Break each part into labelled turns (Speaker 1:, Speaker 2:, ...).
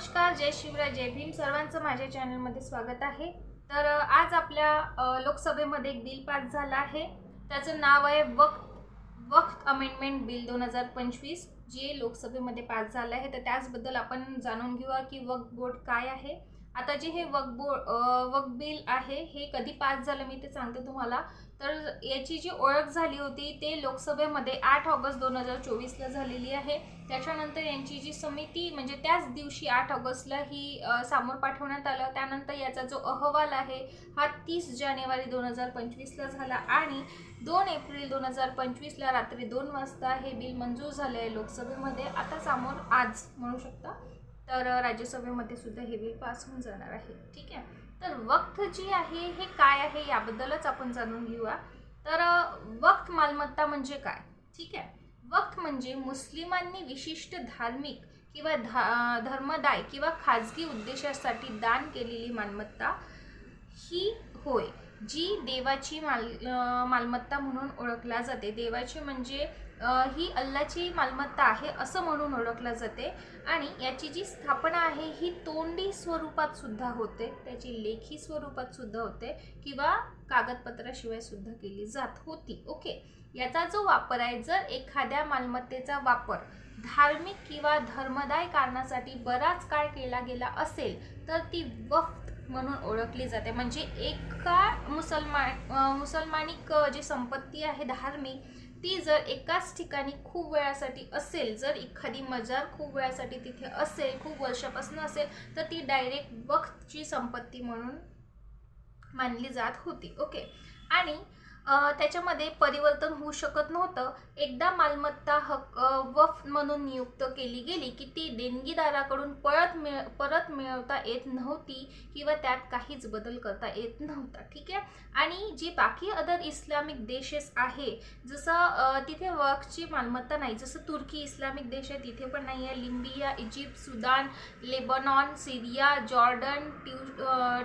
Speaker 1: नमस्कार जय शिवराय जय भीम. सर्वांचं माझ्या चॅनलमध्ये स्वागत आहे. तर आज आपल्या लोकसभेमध्ये एक बिल पास झालं आहे. त्याचं नाव आहे वक्त वक्त अमेंडमेंट बिल दोन हजार पंचवीस जे लोकसभेमध्ये पास झालं आहे. तर त्याचबद्दल आपण जाणून घेऊया की वक्त बोर्ड काय आहे. आता जे हे वक्फ बोर्ड वक्फ बिल आहे हे कधी पास झालं मी ते सांगते तुम्हाला. तर याची जी ओळख झाली होती ते लोकसभेमध्ये आठ ऑगस्ट दोन हजार चोवीसला झालेली आहे. त्याच्यानंतर यांची जी समिती म्हणजे त्याच दिवशी आठ ऑगस्टला ही सामोर समोर पाठवण्यात आलं. त्यानंतर याचा जो अहवाल आहे हा तीस जानेवारी दोन हजार पंचवीसला झाला आणि दोन एप्रिल दोन हजार पंचवीसला रात्री दोन वाजता हे बिल मंजूर झाले आहे लोकसभेमध्ये. आता सामोर आज म्हणू शकता. तर राज्यसभेमध्ये सुद्धा हे बिल पास होऊन जाणार आहे. ठीक आहे? तर वक्त जी आहे हे काय आहे याबद्दलच आपण जाणून घेऊया. तर वक्त मालमत्ता म्हणजे काय? ठीक आहे? वक्त म्हणजे मुस्लिमांनी विशिष्ट धार्मिक किंवा धा धर्मदाय किंवा खाजगी उद्देशासाठी दान केलेली मालमत्ता ही होय जी देवाची माल मालमत्ता म्हणून ओळखला जाते. देवाची म्हणजे ही अल्लाची मालमत्ता आहे असं म्हणून ओळखला जाते. आणि याची जी स्थापना आहे ही तोंडी स्वरूपात सुद्धा होते. त्याची लेखी स्वरूपात सुद्धा होते किंवा कागदपत्राशिवाय सुद्धा केली जात होती. ओके. याचा जो वापर आहे जर एखाद्या मालमत्तेचा वापर धार्मिक किंवा धर्मदाय कारणासाठी बराच काळ केला गेला असेल तर ती वक्त म्हणून ओळखली जाते. म्हणजे एका मुसलमान मुसलमानिक जी संपत्ती आहे धार्मिक ती जर एकाच ठिकाणी खूप वेळासाठी असेल जर एखादी मजार खूप वेळासाठी तिथे असेल खूप वर्षापासून असेल तर ती डायरेक्ट वक्तची संपत्ती म्हणून मानली जात होती. ओके आणि त्याच्यामध्ये परिवर्तन होऊ शकत नव्हतं. एकदा मालमत्ता हक वफ म्हणून नियुक्त केली गेली की ती देणगीदाराकडून परत मिळ परत मिळवता येत नव्हती किंवा त्यात काहीच बदल करता येत नव्हता ठीक आहे? आणि जी बाकी अदर इस्लामिक देशेस आहे जसं तिथे वक्फची मालमत्ता नाही जसं तुर्की इस्लामिक देश आहे तिथे पण नाही आहे. Libya Egypt Sudan Lebanon Syria Jordan ट्यू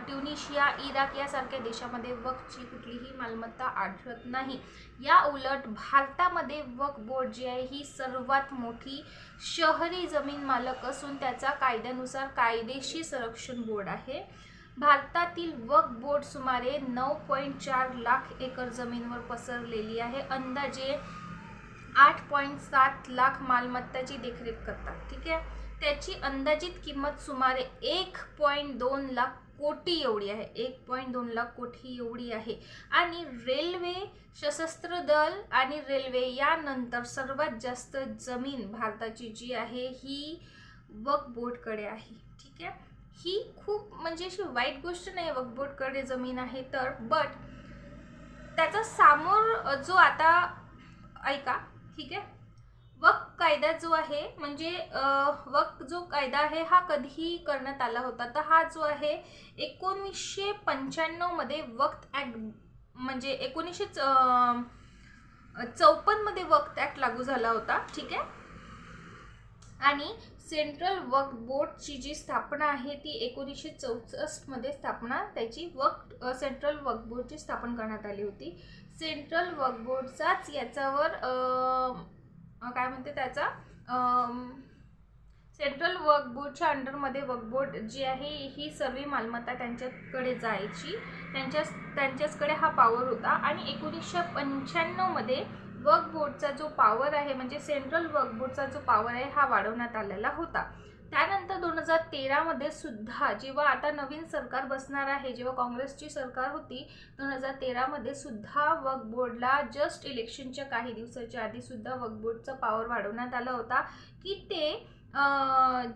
Speaker 1: ट्युनिशिया इराक यासारख्या देशामध्ये वक्फची कुठलीही मालमत्ता आढळत नाही. या उलट भारतामध्ये वक्फ बोर्ड जी आहे ही सर्वात मोठी शहरी जमीन मालक असून त्याचा कायद्यानुसार कायदेशीर संरक्षण बोर्ड आहे. भारतातील वक बोर्ड सुमारे नऊ पॉईंट चार लाख एकर जमीनवर पसरलेली आहे. अंदाजे आठ पॉईंट सात लाख मालमत्ताची देखरेख करतात. ठीक आहे? त्याची अंदाजित किंमत सुमारे एक पॉईंट दोन लाख कोटी एवढी आहे. एक पॉईंट दोन लाख कोटी एवढी आहे. आणि रेल्वे सशस्त्र दल आणि रेल्वे यानंतर सर्वात जास्त जमीन भारताची जी आहे ही वकबोटकडे बोर्डकडे आहे. ठीक आहे? ही खूप म्हणजे अशी वाईट गोष्ट नाही वकबोटकडे बोर्डकडे जमीन आहे तर. बट त्याचा सामोर जो आता ऐका. ठीक आहे? वक्फ कायदा जो आहे म्हणजे वक वक्फ जो कायदा आहे हा कधीही करण्यात आला होता. तर हा जो आहे एकोणीसशे पंच्याण्णवमध्ये वक्त ॲक्ट म्हणजे एकोणीसशे चौपन्नमध्ये वक्त ॲक्ट लागू झाला होता. ठीक आहे? आणि सेंट्रल वक्फ बोर्डची जी स्थापना आहे ती एकोणीसशे चौसष्टमध्ये स्थापना त्याची वक्फ सेंट्रल वक्फ बोर्डची स्थापना करण्यात आली होती. सेंट्रल वक्फ बोर्डचाच याच्यावर काय म्हणते त्याचा? सेंट्रल वर्कबोर्डच्या अंडरमध्ये वर्कबोर्ड बोर्ड जी आहे ही सर्व मालमत्ता त्यांच्याकडे जायची. त्यांच्याच त्यांच्याचकडे हा पॉवर होता. आणि एकोणीसशे पंच्याण्णवमध्ये वर्कबोर्डचा जो पॉवर आहे म्हणजे सेंट्रल वर्कबोर्डचा जो पॉवर आहे हा वाढवण्यात आलेला होता. त्यानंतर दोन हजार तेरामध्ये सुद्धा जेव्हा आता नवीन सरकार बसणार आहे जेव्हा काँग्रेसची सरकार होती दोन हजार तेरामध्ये सुद्धा वक्फ बोर्डला जस्ट इलेक्शनच्या काही दिवसाच्या आधी सुद्धा वक्फ बोर्डचा पॉवर वाढवण्यात आला होता की ते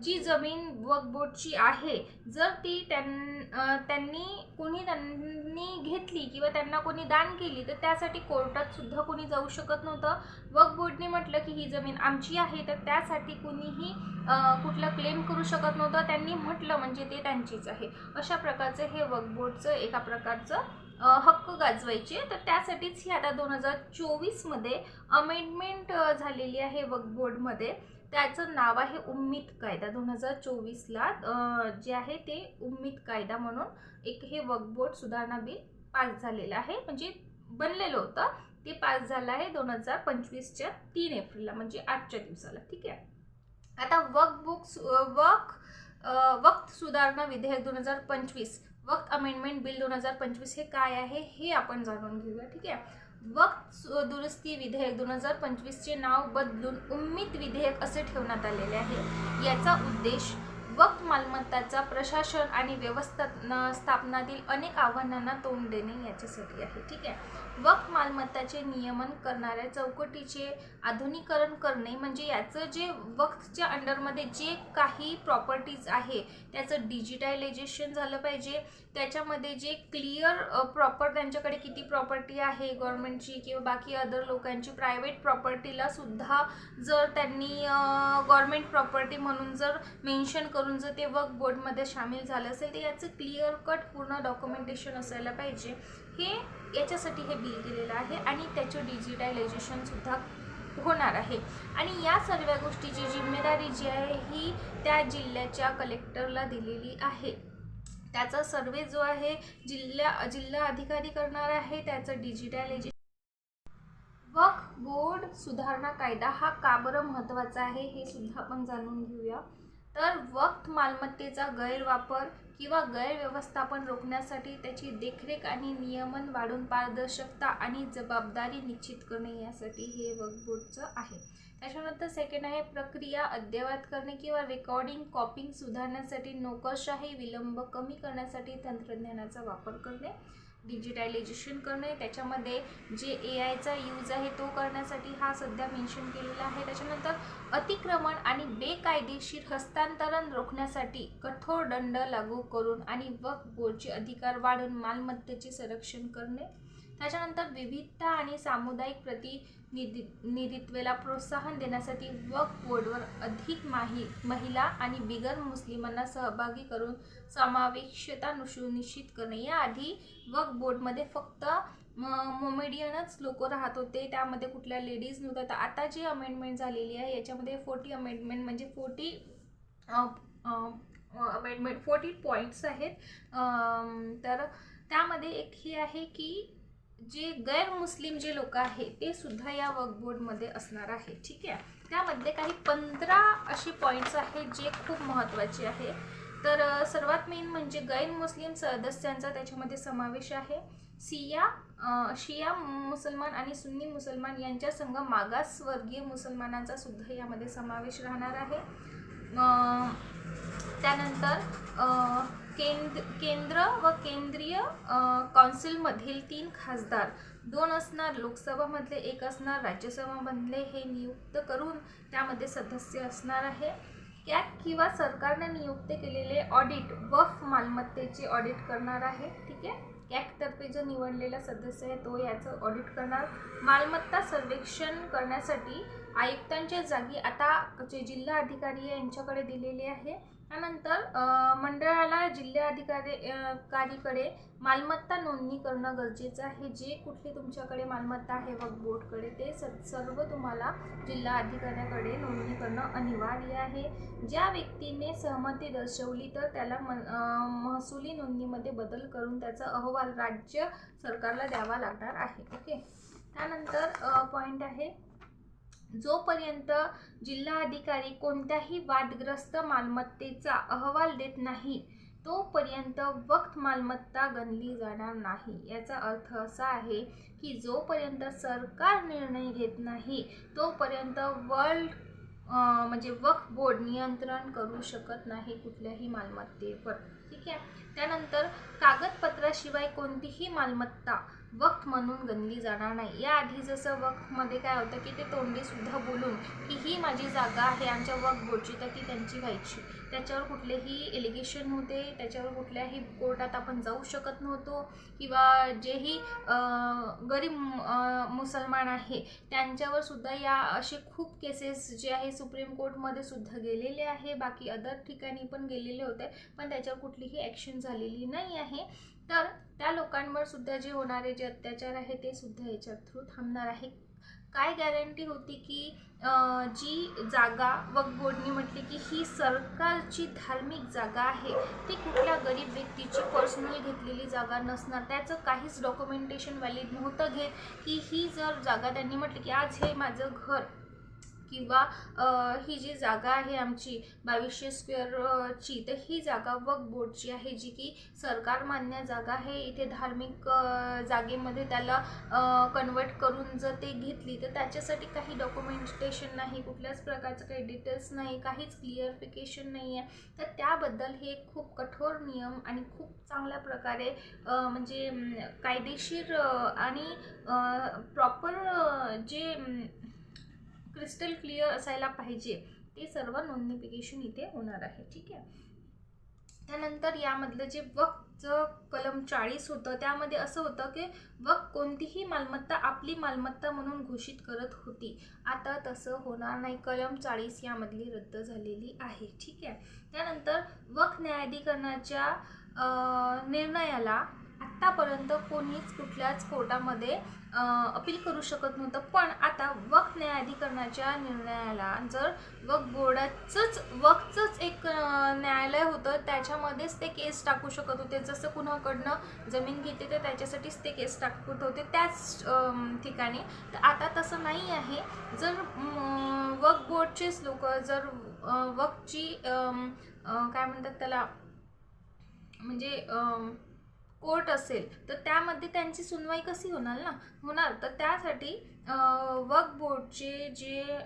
Speaker 1: जी जमीन वक्फ बोर्डची आहे जर ती त्यां त्यांनी कोणी त्यांनी घेतली किंवा त्यांना कोणी दान केली तर त्यासाठी कोर्टात सुद्धा कोणी जाऊ शकत नव्हतं. वक्फ बोर्डने म्हटलं की ही जमीन आमची आहे तर त्यासाठी कोणीही कुठला क्लेम करू शकत नव्हतं. त्यांनी म्हटलं म्हणजे ते त्यांचीच आहे. अशा प्रकारचं हे वकबोर्डचं एका प्रकारचं हक्क गाजवायचे. तर त्यासाठीच ही आता दोन हजार चोवीसमध्ये अमेंडमेंट झालेली आहे वकबोर्डमध्ये. त्याचं नाव आहे उम्मीद कायदा. दोन हजार चोवीसला जे आहे ते उम्मीद कायदा म्हणून एक हे वकबोर्ड सुधारणा बिल पास झालेलं आहे. म्हणजे बनलेलं होतं. ते पास झालं आहे दोन हजार पंचवीसच्या तीन एप्रिलला म्हणजे आजच्या दिवसाला. ठीक आहे? आता वक्फ बुक्स वक्फ वक्त सुधारणा विधेयक दोन हजार पंचवीस वक्त अमेंडमेंट बिल दोन हजार पंचवीस हे काय आहे हे आपण जाणून घेऊया ठीक आहे? वक्त सु- दुरुस्ती विधेयक दोन हजार पंचवीसचे नाव बदलून उम्मीद विधेयक असे ठेवण्यात आलेले आहे. याचा उद्देश वक्त मालमत्ताचा प्रशासन आणि व्यवस्था स्थापनातील अनेक आव्हानांना तोंड देणे याच्यासाठी आहे ठीक आहे? वक्त मालमत्ताचे नियमन करणाऱ्या चौकटीचे आधुनिकरण करणे म्हणजे याचं जे वक्तच्या अंडरमध्ये जे काही प्रॉपर्टीज आहे त्याचं डिजिटायलायझेशन झालं पाहिजे. त्याच्यामध्ये जे क्लिअर प्रॉपर त्यांच्याकडे किती प्रॉपर्टी आहे गव्हर्नमेंटची किंवा बाकी अदर लोकांची प्रायव्हेट प्रॉपर्टीला सुद्धा जर त्यांनी गव्हर्नमेंट प्रॉपर्टी म्हणून जर मेन्शन करून जर ते वर्क बोर्डमध्ये सामील झालं असेल तर याचं क्लिअर कट पूर्ण डॉक्युमेंटेशन असायला पाहिजे. हे याच्यासाठी हे बिल केलेलं आहे आणि त्याचे डिजिटायलायझेशन सुद्धा होणार आहे. आणि या सर्व गोष्टीची जिम्मेदारी जी आहे ही त्या जिल्ह्याच्या कलेक्टरला दिलेली आहे. त्याचा सर्वे जो आहे जिल्हा जिल्हा अधिकारी करणार आहे त्याचं डिजिटलायझेशन वक्फ बोर्ड सुधारणा कायदा हा का बरं महत्त्वाचा आहे हे सुद्धा आपण जाणून घेऊया. तर वक्त मालमत्तेचा गैरवापर किंवा गैरव्यवस्थापन रोखण्यासाठी त्याची देखरेख आणि नियमन वाढून पारदर्शकता आणि जबाबदारी निश्चित करणे यासाठी हे वक्फ बोर्डचं आहे. त्याच्यानंतर सेकंड आहे प्रक्रिया अद्ययावत करणे किंवा रेकॉर्डिंग कॉपिंग सुधारण्यासाठी नोकरशाही विलंब कमी करण्यासाठी तंत्रज्ञानाचा वापर करणे. डिजिटायलायझेशन करणे त्याच्यामध्ये जे ए आयचा यूज आहे तो करण्यासाठी हा सध्या मेन्शन केलेला आहे. त्याच्यानंतर अतिक्रमण आणि बेकायदेशीर हस्तांतरण रोखण्यासाठी कठोर दंड लागू करून आणि वक्फ बोर्डचे अधिकार वाढवून मालमत्तेचे संरक्षण करणे. त्याच्यानंतर विविधता आणि सामुदायिक प्रतिनिधि निधित्वेला प्रोत्साहन देण्यासाठी वक्फ बोर्डवर अधिक माही महिला आणि बिगर मुस्लिमांना सहभागी करून समावेशता सुनिश्चित करणे. याआधी वक्फ बोर्डमध्ये फक्त मोमेडियनच लोक राहत होते. त्यामध्ये कुठल्या लेडीज नव्हत्या. तर आता जी अमेंडमेंट झालेली आहे याच्यामध्ये फोर्टी अमेंडमेंट म्हणजे फोर्टी अमेंडमेंट फोर्टी पॉईंट्स आहेत. तर त्यामध्ये एक हे आहे की जे गैर मुस्लिम जे लोक आहेत ते सुद्धा या वर्क बोर्डमध्ये असणार आहे ठीक आहे? त्यामध्ये काही पंधरा असे पॉईंट्स आहेत जे खूप महत्त्वाचे आहे तर सर्वात मेन म्हणजे गैर मुस्लिम सदस्यांचा त्याच्यामध्ये समावेश आहे. सिया शिया मुसलमान आणि सुन्नी मुसलमान यांच्या संघ मागासवर्गीय मुसलमानांचा सुद्धा यामध्ये समावेश राहणार आहे. त्यानंतर केंद्र केंद्र व केंद्रीय कौन्सिलमधील तीन खासदार दोन असणार लोकसभामधले एक असणार राज्यसभामधले हे नियुक्त करून त्यामध्ये सदस्य असणार आहे. कॅक किंवा सरकारने नियुक्त केलेले ऑडिट वफ मालमत्तेचे ऑडिट करणार आहे. ठीक आहे? कॅकतर्फे जो निवडलेला सदस्य आहे तो याचं ऑडिट करणार. मालमत्ता सर्वेक्षण करण्यासाठी आयुक्तांच्या जागी आता जे जिल्हा अधिकारी आहे यांच्याकडे दिलेले आहे त्यानंतर मंडळाला जिल्हाधिकारी कारीकडे मालमत्ता नोंदणी करणं गरजेचं आहे. जे कुठली तुमच्याकडे मालमत्ता आहे वक बोर्डकडे ते स सर्व तुम्हाला जिल्हा अधिकाऱ्याकडे नोंदणी करणं अनिवार्य आहे. ज्या व्यक्तीने सहमती दर्शवली तर त्याला म महसुली नोंदणीमध्ये बदल करून त्याचा अहवाल राज्य सरकारला द्यावा लागणार आहे. ओके? त्यानंतर पॉईंट आहे जोपर्यंत जिल्हाधिकारी कोणत्याही वादग्रस्त मालमत्तेचा अहवाल देत नाही तोपर्यंत वक्त मालमत्ता गणली जाणार नाही. याचा अर्थ असा आहे की जोपर्यंत सरकार निर्णय घेत नाही तोपर्यंत वर्ल्ड म्हणजे वक्फ बोर्ड नियंत्रण करू शकत नाही कुठल्याही मालमत्तेवर. ठीक आहे? त्यानंतर कागदपत्राशिवाय कोणतीही मालमत्ता वक्त म्हणून गणली जाणार नाही. याआधी जसं वक्तमध्ये काय होतं की ते तोंडीसुद्धा बोलून की ही माझी जागा आहे आमच्या वक्त बोर्डची तर ती त्यांची व्हायची. त्याच्यावर कुठलेही एलिगेशन होते त्याच्यावर कुठल्याही कोर्टात आपण जाऊ शकत नव्हतो किंवा जेही गरीब मुसलमान आहे त्यांच्यावर सुद्धा या असे खूप केसेस जे आहे सुप्रीम कोर्टमध्ये सुद्धा गेलेले आहे. बाकी अदर ठिकाणी पण गेलेले होते पण त्याच्यावर कुठलीही ॲक्शन झालेली नाही आहे. तर त्या लोकांवर सुद्धा जे होणारे जे अत्याचार आहे ते सुद्धा याच्या थ्रू थांबणार आहे. काय गॅरंटी होती की जी जागा व गोडणी म्हटली की ही सरकारची धार्मिक जागा आहे ती कुठल्या गरीब व्यक्तीची पर्सनल घेतलेली जागा नसणार. त्याचं काहीच डॉक्युमेंटेशन व्हॅलिड नव्हतं घेत की ही जर जागा त्यांनी म्हटली की आज हे माझं घर किंवा ही जी जागा आहे आमची बावीसशे स्क्वेअरची तर ही जागा वक बोर्डची आहे जी की सरकार मान्य जागा आहे. इथे धार्मिक जागेमध्ये त्याला कन्वर्ट करून जर ते घेतली तर त्याच्यासाठी काही डॉक्युमेंटेशन नाही कुठल्याच प्रकारचं काही डिटेल्स नाही काहीच क्लिअरिफिकेशन नाही आहे. तर त्याबद्दल हे खूप कठोर नियम आणि खूप चांगल्या प्रकारे म्हणजे कायदेशीर आणि प्रॉपर जे क्रिस्टल क्लिअर असायला पाहिजे. ते सर्व नोंदिफिकेशन इथे होणार आहे. ठीक आहे? त्यानंतर यामधलं जे वक्तचं कलम चाळीस होतं त्यामध्ये असं होतं की वक कोणतीही मालमत्ता आपली मालमत्ता म्हणून घोषित करत होती. आता तसं होणार नाही. कलम चाळीस यामधली रद्द झालेली आहे. ठीक आहे? त्यानंतर वक न्यायाधिकरणाच्या निर्णयाला आत्तापर्यंत कोणीच कुठल्याच कोर्टामध्ये अपील करू शकत नव्हतं. पण आता वक्फ न्यायाधिकरणाच्या निर्णयाला जर वक्फ बोर्डाचंच वक्फचंच एक न्यायालय होतं त्याच्यामध्येच ते केस टाकू शकत होते. जसं कुणाकडनं जमीन घेते तर त्याच्यासाठीच ते केस टाकत होते त्याच ठिकाणी. तर आता तसं नाही आहे. जर वक्फ बोर्डचेच लोक जर वक्फची काय म्हणतात त्याला म्हणजे कोर्ट असेल तर त्यामध्ये त्यांची सुनवाई कशी होणार ना? होणार. तर त्यासाठी वक बोर्डचे जे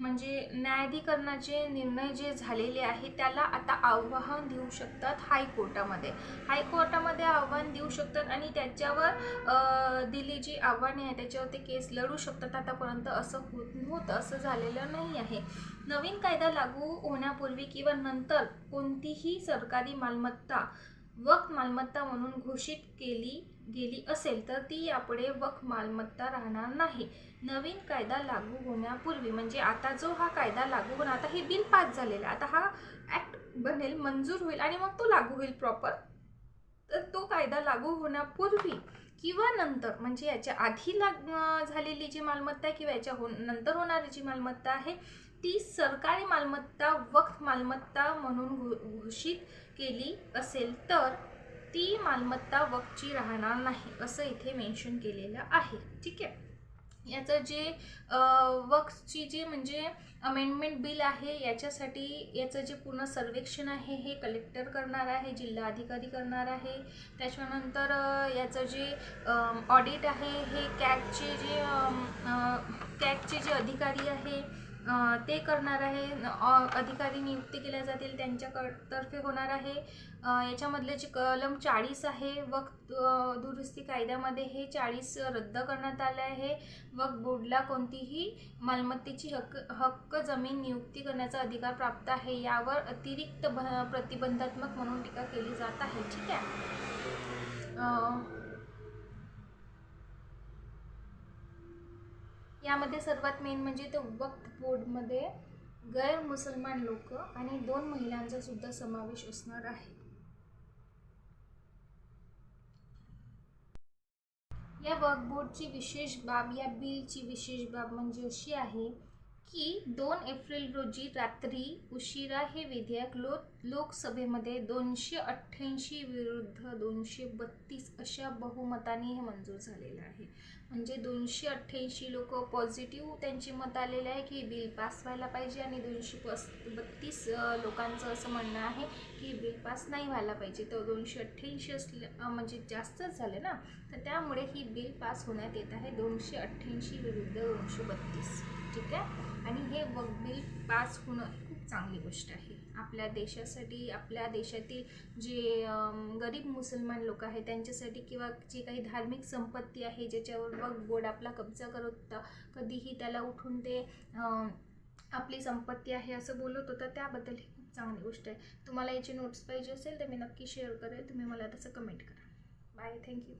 Speaker 1: म्हणजे न्यायाधिकरणाचे निर्णय जे झालेले आहे त्याला आता आव्हान देऊ शकतात हायकोर्टामध्ये. हायकोर्टामध्ये आव्हान देऊ शकतात आणि त्याच्यावर दिली जी आव्हाने आहे त्याच्यावर ते केस लढू शकतात. आतापर्यंत असं होत नव्हतं असं झालेलं नाही आहे. नवीन कायदा लागू होण्यापूर्वी किंवा नंतर कोणतीही सरकारी मालमत्ता वक्फ मालमत्ता म्हणून घोषित केली गेली असेल तर ती यापुढे वक मालमत्ता राहणार नाही. नवीन कायदा लागू होण्यापूर्वी म्हणजे आता जो हा कायदा लागू होणार आता हे बिल पास झालेलं आहे. आता हा ॲक्ट बनेल मंजूर होईल आणि मग तो लागू होईल प्रॉपर तर तो कायदा लागू होण्यापूर्वी किंवा नंतर म्हणजे याच्या आधी लाग झालेली जी मालमत्ता आहे किंवा याच्या हो नंतर होणारी जी मालमत्ता आहे ती सरकारी मालमत्ता वक्फ मालमत्ता म्हणून घो घोषित केली असेल तर ती मालमत्ता वक्फची राहणार नाही असं इथे मेन्शन केलेलं आहे. ठीक आहे? याचं जे अं, जे म्हणजे अमेंडमेंट बिल आहे याच्यासाठी याचं जे पूर्ण सर्वेक्षण आहे हे कलेक्टर करणार आहे जिल्हा अधिकारी करणार आहे. त्याच्यानंतर याचं जे ऑडिट आहे हे कॅगचे जे कॅगचे जे अधिकारी आहे ते करणार आहे. अधिकारी नियुक्ती केल्या जातील त्यांच्याकड तर्फे होणार आहे. याच्यामधले जे कलम चाळीस आहे वक्त दुरुस्ती कायद्यामध्ये हे चाळीस रद्द करण्यात आले आहे. वक्त बोर्डला कोणतीही मालमत्तेची हक्क हक्क जमीन नियुक्ती करण्याचा अधिकार प्राप्त आहे यावर अतिरिक्त भ प्रतिबंधात्मक म्हणून टीका केली जात आहे. ठीक आहे? यामध्ये सर्वात मेन म्हणजे ते वक्फ बोर्डमध्ये गैर मुसलमान लोक आणि दोन महिलांचा सुद्धा समावेश असणार आहे. या वक्फ बोर्डची विशेष बाब या बिलची विशेष बाब म्हणजे अशी आहे की दोन एप्रिल रोजी रात्री उशिरा हे विधेयक लो लोकसभेमध्ये दोनशे अठ्ठ्याऐंशी विरुद्ध दोनशे बत्तीस अशा बहुमताने हे मंजूर झालेलं आहे. म्हणजे दोनशे अठ्ठ्याऐंशी लोक पॉझिटिव्ह त्यांची मत आलेले आहे की बिल पास व्हायला पाहिजे आणि दोनशे पस बत्तीस लोकांचं असं म्हणणं आहे की बिल पास नाही व्हायला पाहिजे. तर दोनशे अठ्ठ्याऐंशी असले म्हणजे जास्तच झाले ना? तर त्यामुळे ही बिल पास होण्यात येत आहे दोनशे अठ्ठ्याऐंशी विरुद्ध दोनशे बत्तीस. ठीक आहे? आणि हे बिल पास होणं ही खूप चांगली गोष्ट आहे. आपल्या देशासाठी आपल्या देशातील जे गरीब मुसलमान लोक आहेत त्यांच्यासाठी किंवा जे काही धार्मिक संपत्ती आहे ज्याच्यावर बघ बोर्ड आपला कब्जा करत होता कधीही त्याला उठून ते आपली संपत्ती आहे असं बोलत होतं त्याबद्दल ही खूप चांगली गोष्ट आहे. तुम्हाला याचे नोट्स पाहिजे असेल तर मी नक्की शेअर करेल. तुम्ही मला तसं कमेंट करा. Bye thank you